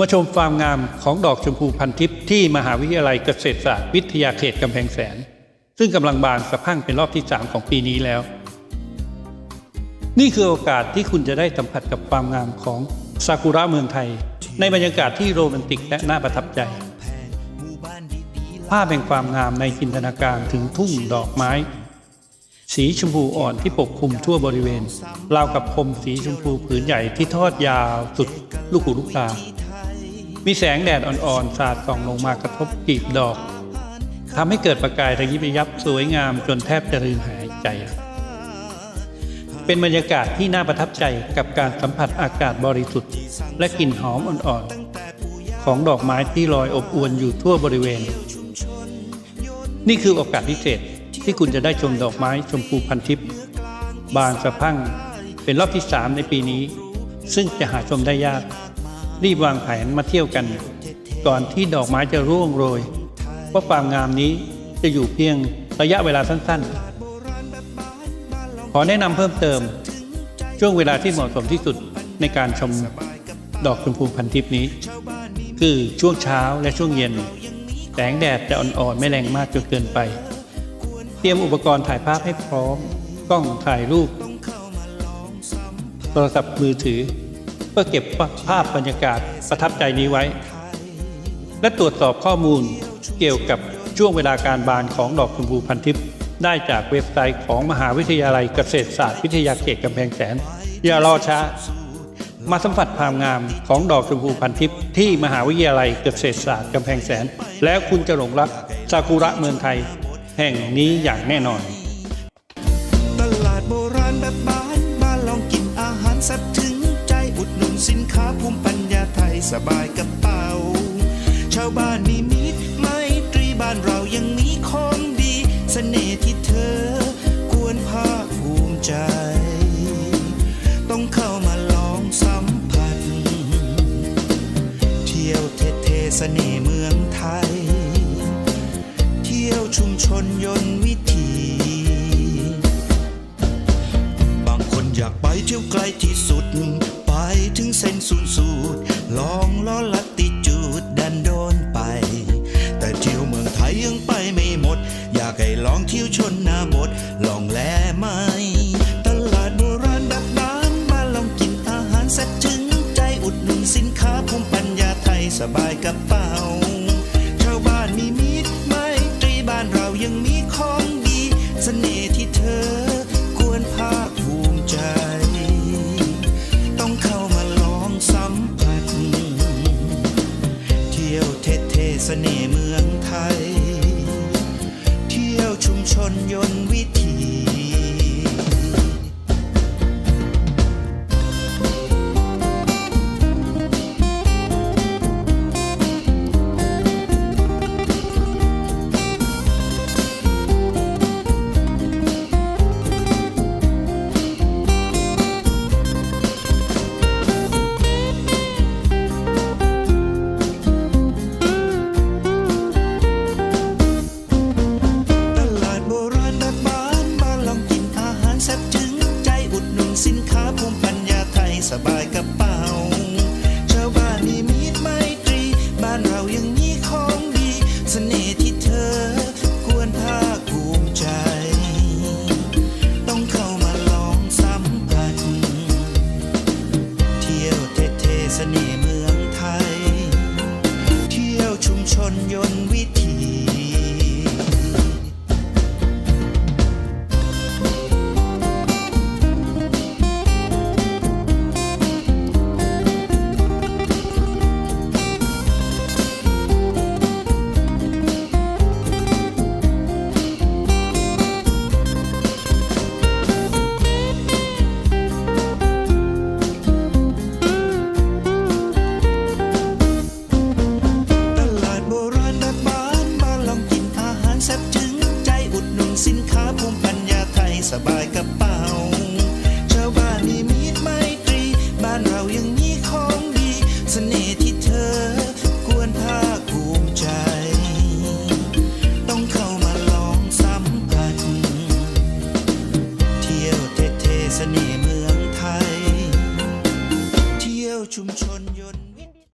มาชมฟามงามของดอกชมพูพันทิพย์ที่มหาวิทยาลัยเกษตรศาสตร์วิทยาเขตกำแพงแสน ซึ่งกำลังบานสะพั่งเป็นรอบที่ 3 ของปีนี้แล้ว นี่คือโอกาสที่คุณจะได้สัมผัสกับความงามของซากุระเมืองไทย ในบรรยากาศที่โรแมนติกและน่าประทับใจ ภาพแห่งความงามในจินตนาการถึงทุ่งดอกไม้ สีชมพูอ่อนที่ปกคลุมทั่วบริเวณราวกับพรมสีชมพูผืนใหญ่ที่ทอดยาวสุดลูกหูลูกตา มีแสงแดดอ่อนๆ สาดส่องลงมากระทบกลีบดอกทำให้เกิดประกายระยิบระยับสวยงามจนแทบจะลืมหายใจ เป็นบรรยากาศที่น่าประทับใจกับการสัมผัสอากาศบริสุทธิ์ และกลิ่นหอมอ่อนๆ ของดอกไม้ที่ลอยอบอวลอยู่ทั่วบริเวณ นี่คือโอกาสพิเศษที่คุณจะได้ชมดอกไม้ชมพูพันทิพย์บานสะพั่งเป็นรอบที่ 3 ในปีนี้ ซึ่งจะหาชมได้ยาก รีบวางแผนมาเที่ยวกัน ก่อนที่ดอกไม้จะร่วงโรยเพราะความงามนี้จะอยู่เพียงระยะเวลาสั้นๆ ขอแนะนำเพิ่มเติม ช่วงเวลาที่เหมาะสมที่สุดในการชมดอกชมพูพันทิพย์นี้ คือช่วงเช้าและช่วงเย็นแสงแดดจะอ่อนๆ ไม่แรงมากจนเกินไป เตรียมอุปกรณ์ถ่ายภาพให้พร้อม กล้องถ่ายรูป โทรศัพท์มือถือ เพื่อเก็บภาพบรรยากาศประทับใจนี้ไว้ และตรวจสอบข้อมูลเกี่ยวกับช่วงเวลาการบานของดอกชมพูพันทิพย์ได้จากเว็บไซต์ของมหาวิทยาลัยเกษตรศาสตร์วิทยาเขตกำแพงแสน อย่ารอช้า มาสัมผัสความงามของดอกชมพูพันทิพย์ที่มหาวิทยาลัยเกษตรศาสตร์กำแพงแสน แล้วคุณจะหลงรักซากุระเมืองไทย แห่งนี้อย่างแน่นอน ตลาดโบราณแบบบ้านบ้านลองกินอาหารแซ่ สินค้าภูมิปัญญาไทยสบายกระเป๋า ชาวบ้านมีมิตรไมตรีบ้านเรายังมีของดีเสน่ห์ที่เธอ ควรภาคภูมิใจ ต้องเข้ามาลองสัมผัส เที่ยวเท่ๆเสน่ห์เมืองไทย เที่ยวชุมชนยนต์วิถีบางคนอยากไปเที่ยวไกลที่สุด ไปถึงเส้นศูนย์สูตร ลองล้อลัดติจูดดันโดนไป แต่เที่ยวเมืองไทยยังไปไม่หมด อยากให้ลองเที่ยวชนนาบทลองแลไหมตลาดโบราณดับบ้านมาลองกินอาหารแซ่บถึงใจอุดหนุนสินค้าภูมิปัญญาไทยสบายกระเป๋า ชน เท่